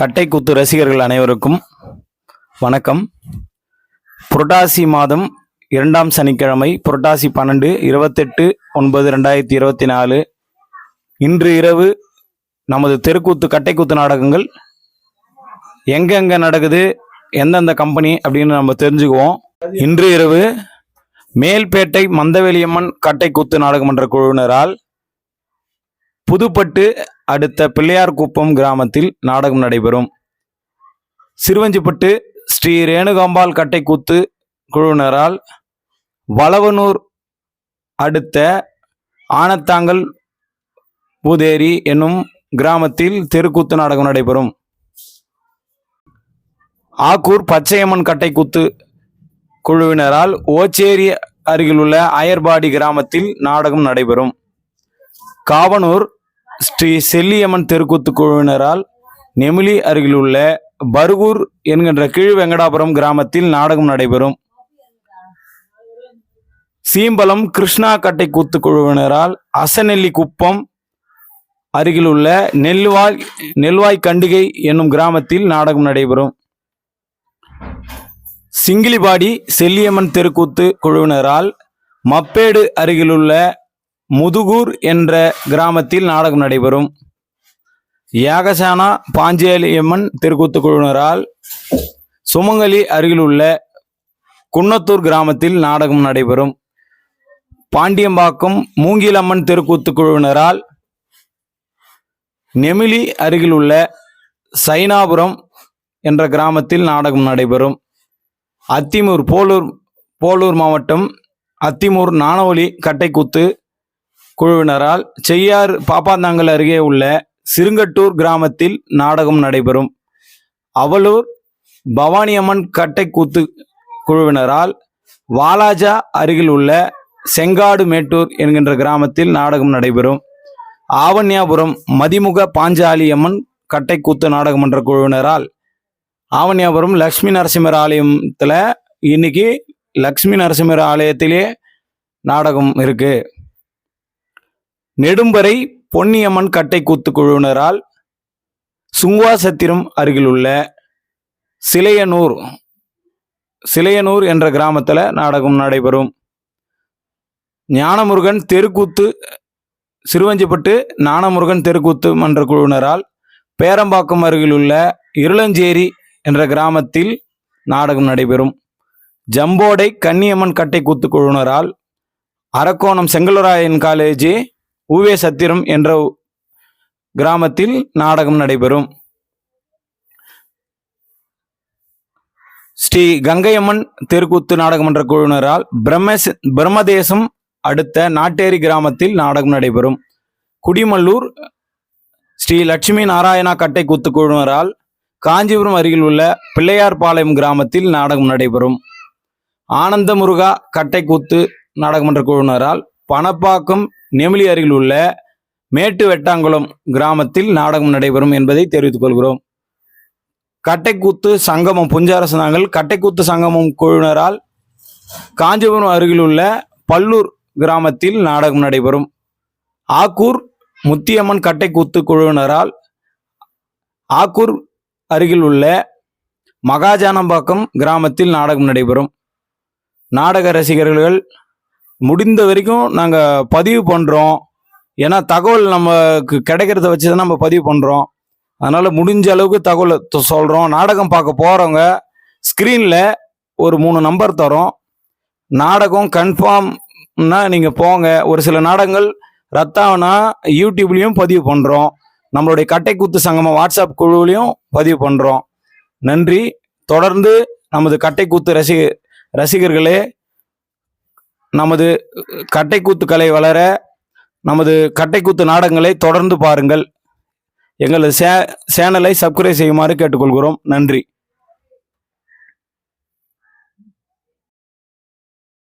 கட்டைக்குத்து ரசிகர்கள் அனைவருக்கும் வணக்கம். புரட்டாசி மாதம் இரண்டாம் சனிக்கிழமை புரட்டாசி பன்னெண்டு இருபத்தெட்டு ஒன்பது ரெண்டாயிரத்தி இருபத்தி நாலு. இன்று இரவு நமது தெருக்கூத்து கட்டைக்கூத்து நாடகங்கள் எங்கெங்க நடக்குது எந்தெந்த கம்பெனி அப்படின்னு நம்ம தெரிஞ்சுக்குவோம். இன்று இரவு மேல்பேட்டை மந்தவெளியம்மன் கட்டைக்கூத்து நாடகமன்ற குழுவினரால் புதுப்பட்டு அடுத்த பிள்ளையார்குப்பம் கிராமத்தில் நாடகம் நடைபெறும். சிறுவஞ்சிப்பட்டு ஸ்ரீ ரேணுகாம்பாள் கட்டைக்கூத்து குழுவினரால் வளவனூர் அடுத்த ஆனத்தாங்கல் பூதேரி என்னும் கிராமத்தில் தெருக்கூத்து நாடகம் நடைபெறும். ஆக்கூர் பச்சையம்மன் கட்டைக்கூத்து குழுவினரால் ஓச்சேரி அருகிலுள்ள அயர்பாடி கிராமத்தில் நாடகம் நடைபெறும். காவனூர் ஸ்ரீ செல்லியம்மன் தெருக்கூத்து குழுவினரால் நெமிலி அருகிலுள்ள பருகூர் என்கின்ற கீழ் வெங்கடாபுரம் கிராமத்தில் நாடகம் நடைபெறும். சீம்பலம் கிருஷ்ணா கட்டை கூத்து குழுவினரால் அசநெல்லி குப்பம் அருகிலுள்ள நெல்வாய் நெல்வாய் கண்டிகை என்னும் கிராமத்தில் நாடகம் நடைபெறும். சிங்கிலிபாடி செல்லியம்மன் தெருக்கூத்து குழுவினரால் மப்பேடு அருகிலுள்ள முதுகூர் என்ற கிராமத்தில் நாடகம் நடைபெறும். யாகசானா பாஞ்சேலியம்மன் தெருக்கூத்து குழுவினரால் சுமங்கலி அருகிலுள்ள குன்னத்தூர் கிராமத்தில் நாடகம் நடைபெறும். பாண்டியம்பாக்கம் மூங்கிலம்மன் தெருக்கூத்து குழுவினரால் நெமிலி அருகிலுள்ள சைனாபுரம் என்ற கிராமத்தில் நாடகம் நடைபெறும். அத்திமூர் போலூர் போலூர் மாவட்டம் அத்திமூர் நாணவலி கட்டைக்கூத்து குழுவினரால் செய்யார் பாப்பாந்தாங்கல் அருகே உள்ள சிறுங்கட்டூர் கிராமத்தில் நாடகம் நடைபெறும். அவலூர் பவானியம்மன் கட்டைக்கூத்து குழுவினரால் வாலாஜா அருகில் உள்ள செங்காடு மேட்டூர் என்கின்ற கிராமத்தில் நாடகம் நடைபெறும். ஆவண்யாபுரம் மதிமுக பாஞ்சாலியம்மன் கட்டைக்கூத்து நாடகமன்ற குழுவினரால் ஆவண்யாபுரம் லக்ஷ்மி நரசிம்மர் ஆலயத்தில் இன்னைக்கு லக்ஷ்மி நரசிம்மர் ஆலயத்திலே நாடகம் இருக்குது நெடும்பறை பொன்னியம்மன் கட்டைக்கூத்து குழுவினரால் சுங்குவாசத்திரம் அருகிலுள்ள சிலையனூர் சிலையனூர் என்ற கிராமத்தில் நாடகம் நடைபெறும். ஞானமுருகன் தெருக்கூத்து சிறுவஞ்சிப்பட்டு ஞானமுருகன் தெருக்கூத்து மன்ற குழுவினரால் பேரம்பாக்கம் அருகிலுள்ள இருளஞ்சேரி என்ற கிராமத்தில் நாடகம் நடைபெறும். ஜம்போடை கன்னியம்மன் கட்டைக்கூத்து குழுவினரால் அரக்கோணம் செங்கலராயன் காலேஜ் ஊவே சத்திரம் என்ற கிராமத்தில் நாடகம் நடைபெறும். ஸ்ரீ கங்கையம்மன் தெருக்கூத்து நாடகமன்ற குழுவினரால் பிரம்மஸ் பிரம்மதேசம் அடுத்த நாட்டேரி கிராமத்தில் நாடகம் நடைபெறும். குடிமல்லூர் ஸ்ரீ லட்சுமி நாராயணா கட்டை கூத்து குழுவினரால் காஞ்சிபுரம் அருகில் உள்ள பிள்ளையார்பாளையம் கிராமத்தில் நாடகம் நடைபெறும். ஆனந்த முருகா கட்டை கூத்து நாடகமன்ற குழுவினரால் பணப்பாக்கம் நெமிலி அருகில் உள்ள மேட்டு வெட்டாங்குளம் கிராமத்தில் நாடகம் நடைபெறும் என்பதை தெரிவித்துக் கொள்கிறோம். கட்டைக்கூத்து சங்கமம் புஞ்சாரசு நாங்கள் கட்டைக்கூத்து சங்கமம் குழுவினரால் காஞ்சிபுரம் அருகில் உள்ள பல்லூர் கிராமத்தில் நாடகம் நடைபெறும். ஆக்கூர் முத்தியம்மன் கட்டைக்கூத்து குழுவினரால் ஆக்கூர் அருகில் உள்ள மகாஜானம்பாக்கம் கிராமத்தில் நாடகம் நடைபெறும். நாடக ரசிகர்கள் முடிந்த வரைக்கும் நாங்கள் பதிவு பண்ணுறோம் ஏன்னா தகவல் நமக்கு கிடைக்கிறத வச்சு தான் நம்ம பதிவு பண்ணுறோம் அதனால் முடிஞ்ச அளவுக்கு தகவல் சொல்கிறோம் நாடகம் பார்க்க போகிறவங்க ஸ்க்ரீனில் ஒரு மூணு நம்பர் தரோம். நாடகம் கன்ஃபார்ம்னா நீங்கள் போங்க. ஒரு சில நாடகங்கள் ரத்தாவனா யூடியூப்லேயும் பதிவு பண்ணுறோம் நம்மளுடைய கட்டைக்கூத்து சங்கமம் வாட்ஸ்அப் குழுவிலையும் பதிவு பண்ணுறோம் நன்றி. தொடர்ந்து நமது கட்டைக்கூத்து ரசிக ரசிகர்களே நமது கட்டைக்கூத்து கலை வளர நமது கட்டைக்கூத்து நாடகங்களை தொடர்ந்து பாருங்கள். எங்களது சே சேனலை சப்ஸ்கிரைப் செய்யுமாறு கேட்டுக்கொள்கிறோம். நன்றி.